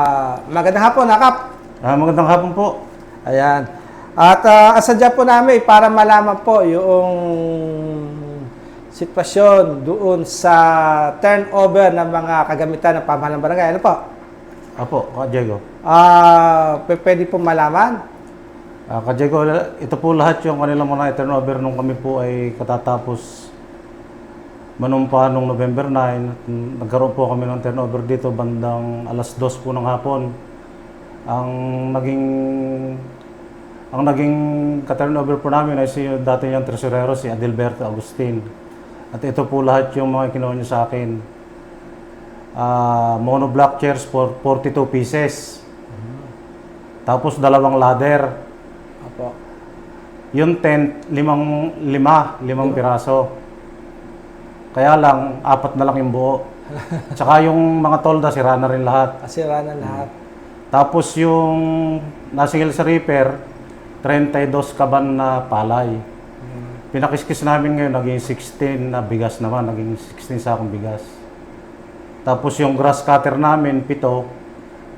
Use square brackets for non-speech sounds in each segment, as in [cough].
Ah, magandang hapon, Nakap. Ah, magandang hapon po. Ayan. At uh, asadya po namin para malaman po yung sitwasyon doon sa turnover ng mga kagamitan ng pamahalang barangay. Ano po? Apo, Ka Diego. Ah, p- pwede po malaman? Ah, Ka Diego, ito po lahat yung kanilang mga turnover nung kami po ay katatapos manumpa nung November 9. Nagkaroon po kami ng turnover dito bandang alas 2 po ng hapon. Ang naging ang naging ka-turnover po namin ay si dati niyang tresurero, si Adilberto Agustin. At ito po lahat yung mga kinuha niya sa akin. Ah, mono block chairs for 42 pieces. Tapos dalawang ladder. Opo. Yung tent, limang, lima, limang piraso. Kaya lang, apat na lang yung buo. [laughs] Tsaka yung mga tolda, sira na rin lahat. Asira na lahat. Tapos yung nasingil sa repair, 32 kaban na palay. Pinakiskis namin ngayon, naging 16 na bigas naman, naging 16 sakong bigas. Tapos yung grass cutter namin, pito,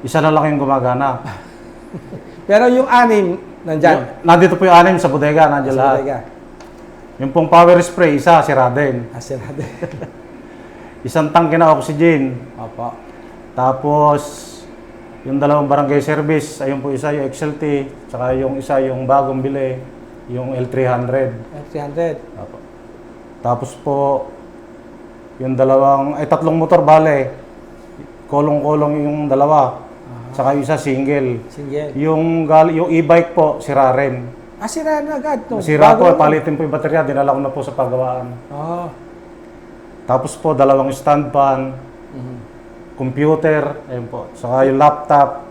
isa na lang yung gumagana. [laughs] Pero yung anim, nandyan. Yung- nandito po yung anim sa bodega, nandiyan Sa lahat. bodega. Yung pong power spray, isa, sira din. Asira din. [laughs] Isang tangke na oxygen. Opo. Tapos, yung dalawang barangay service, ayun po isa yung XLT, tsaka yung isa yung bagong bili, yung L300. F300. Apo. Tapos po, yung dalawang, ay tatlong motor bale, kolong-kolong yung dalawa, tsaka yung isa single. Single. Yung, gal, yung e-bike po, sira rin. Ah, sira na agad. No? Sira po, Bago- palitin po yung baterya, dinala ko na po sa pagawaan. Oo. Tapos po, dalawang stand pan, Mhm. computer, ayun po, saka yung laptop.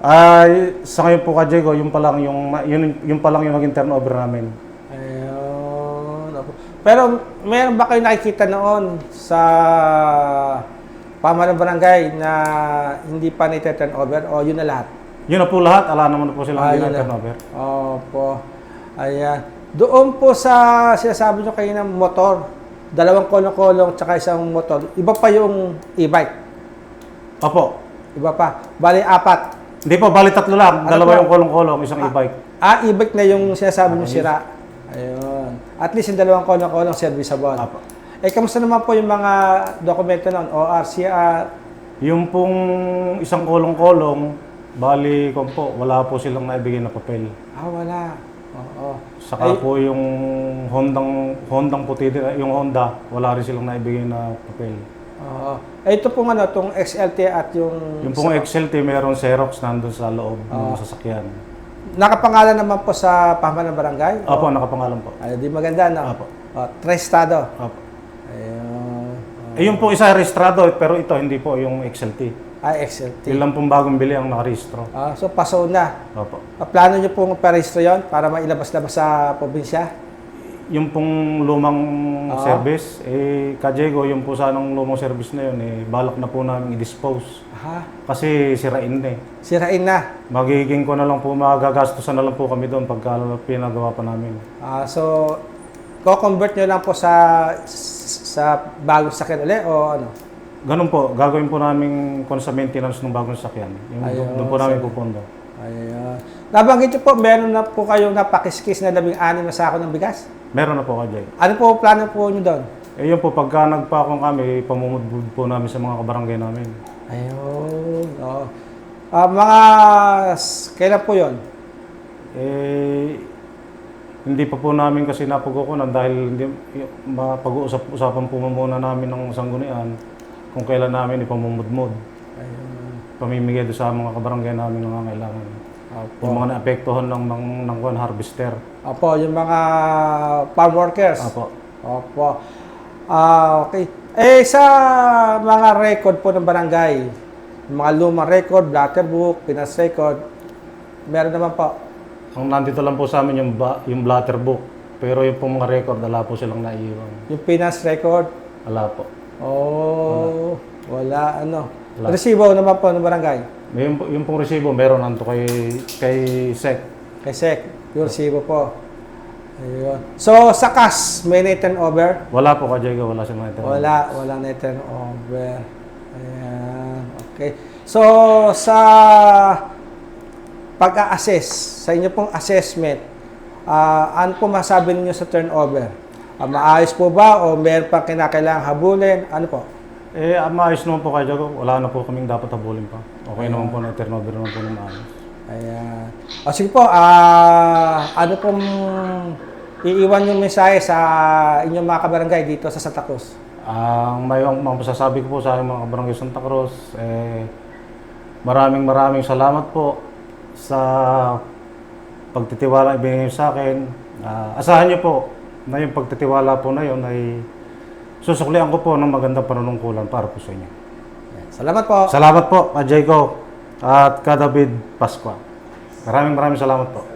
Ay, sa ngayon po ka Diego, yung pa lang yung yun, yung pa lang yung naging turnover namin. Ayun. Pero meron ba kayo nakikita noon sa pamahalang barangay na hindi pa na-turn over o yun na lahat? Yun na po lahat, ala naman na po silang Ah, hindi yun na. turnover. Opo. Ayan. Doon po sa sinasabi nyo kayo ng motor, dalawang kolong-kolong tsaka isang motor, iba pa yung e-bike. Opo. Iba pa. Bali, apat. Hindi po, bali tatlo lang. Ano Dalawa po? yung kolong-kolong, isang e-bike. Ah, e-bike na yung sinasabi nyo Ah, sira. Ayun. At least yung dalawang kolong-kolong serviceable. Apo. Eh, kamusta naman po yung mga dokumento nun? ORCR? Yung pong isang kolong-kolong, bali ko po, wala po silang naibigay na papel. Ah, wala. Oo. Saka Ay- po yung Hondang, Hondang puti, din- yung Honda, wala rin silang naibigay na papel. Oo. Eh, ito pong ano, itong XLT at yung... Yung pong XLT, mayroong Xerox nandun sa loob ng sasakyan. Nakapangalan naman po sa pamahalang barangay? Opo, nakapangalan po. Ay, di maganda, no? Apo. Oh, trestado. Opo. Ayun. Eh, yung po isa registrado, pero ito hindi po yung XLT. Ay, XLT. Yun lang pong bagong bili ang nakarehistro. Ah, so, paso na. Opo. Ah, plano nyo pong parehistro yun para mailabas-labas sa probinsya? Yung pong lumang Ah. service, eh, Kajego, yung po sanang lumang service na yun, eh, balak na po namin i-dispose. Aha. Kasi sirain na eh. Sirain na. Magiging ko na lang po, magagastusan na lang po kami doon pagka pinagawa pa namin. Ah, so, ko-convert nyo lang po sa sa bagong sakyan ulit o ano? Ganun po, gagawin po namin kung sa maintenance ng bagong sasakyan. Yung, Ayun, doon po namin sige. pupunta. Ayun. Nabanggit nyo po, meron na po kayong napakiskis na labing anim na sako ng bigas? Meron na po Kajego. Ano po plano po nyo doon? Eh yun po, pagka nagpakong kami, pamumudbud po namin sa mga kabarangay namin. Ayun. Oo. Ah, mga s- kailan po yon? Eh, hindi pa po namin kasi napagukunan dahil hindi, y- mapag-uusap-usapan po muna namin ng sanggunian kung kailan namin ipamumudmud. Ayun. Pamimigay doon sa mga kabarangay namin ng kailangan. Opo. Yung mga naapektuhan ng, ng, ng kwan, harvester. Opo, yung mga farm workers. Apo. Opo. Ah, okay. Eh, sa mga record po ng barangay, mga lumang record, blatter book, pinas record, meron naman po. Ang nandito lang po sa amin yung, ba, yung blatter book. Pero yung pong mga record, wala po silang naiiwan. Yung pinas record, Wala po. Oh, wala, ano. Wala. Resibo naman po ng barangay. Yung, yung pong resibo, meron nanto kay, kay SEC. Kay SEC, yung resibo po. Ayun. So, sa cash, may na over? Wala po, Kajego, wala silang naiiwan. Wala, wala na turnover. Ayan. Okay. So, sa pag-a-assess, sa inyo pong assessment, ah, ano po masabi niyo sa turnover? Ah, maayos po ba o meron pa kinakailangang habulin? Ano po? Eh, ah, maayos naman po kayo. Wala na po kaming dapat habulin pa. Okay naman po na turnover naman po na maayos. Ayan. O sige po, ah, ano pong iiwan yung mensahe sa inyong mga kabarangay dito sa Santa Cruz? Ang may mga masasabi ko po sa aking mga kabarangay Santa Cruz, eh, maraming maraming salamat po sa pagtitiwala ibigay niyo sa akin. Ah, asahan niyo po na yung pagtitiwala po na yun ay susuklian ko po ng magandang panunungkulan para po sa inyo. Salamat po. Salamat po, Ka Jago at Ka David Pasqua. Maraming maraming salamat po.